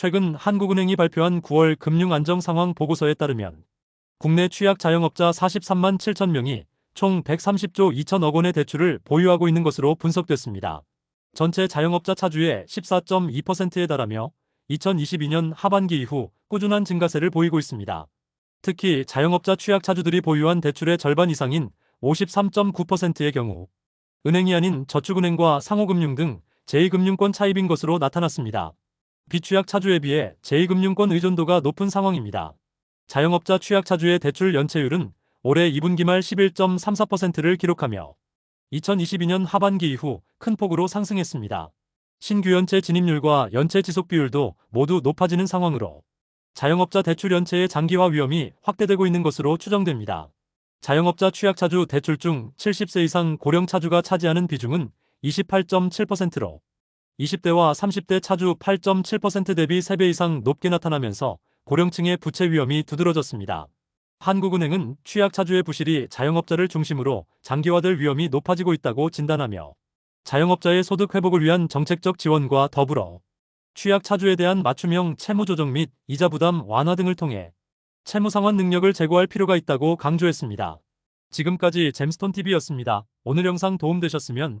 최근 한국은행이 발표한 9월 금융안정 상황 보고서에 따르면 국내 취약 자영업자 43만 7천 명이 총 130조 2천억 원의 대출을 보유하고 있는 것으로 분석됐습니다. 전체 자영업자 차주의 14.2%에 달하며 2022년 하반기 이후 꾸준한 증가세를 보이고 있습니다. 특히 자영업자 취약 차주들이 보유한 대출의 절반 이상인 53.9%의 경우 은행이 아닌 저축은행과 상호금융 등 제2금융권 차입인 것으로 나타났습니다. 비취약 차주에 비해 제2금융권 의존도가 높은 상황입니다. 자영업자 취약 차주의 대출 연체율은 올해 2분기 말 11.34%를 기록하며 2022년 하반기 이후 큰 폭으로 상승했습니다. 신규 연체 진입률과 연체 지속 비율도 모두 높아지는 상황으로 자영업자 대출 연체의 장기화 위험이 확대되고 있는 것으로 추정됩니다. 자영업자 취약차주 대출 중 70세 이상 고령 차주가 차지하는 비중은 28.7%로 20대와 30대 차주 8.7% 대비 3배 이상 높게 나타나면서 고령층의 부채 위험이 두드러졌습니다. 한국은행은 취약 차주의 부실이 자영업자를 중심으로 장기화될 위험이 높아지고 있다고 진단하며 자영업자의 소득 회복을 위한 정책적 지원과 더불어 취약 차주에 대한 맞춤형 채무 조정 및 이자 부담 완화 등을 통해 채무 상환 능력을 제고할 필요가 있다고 강조했습니다. 지금까지 잼스톤TV였습니다. 오늘 영상 도움되셨으면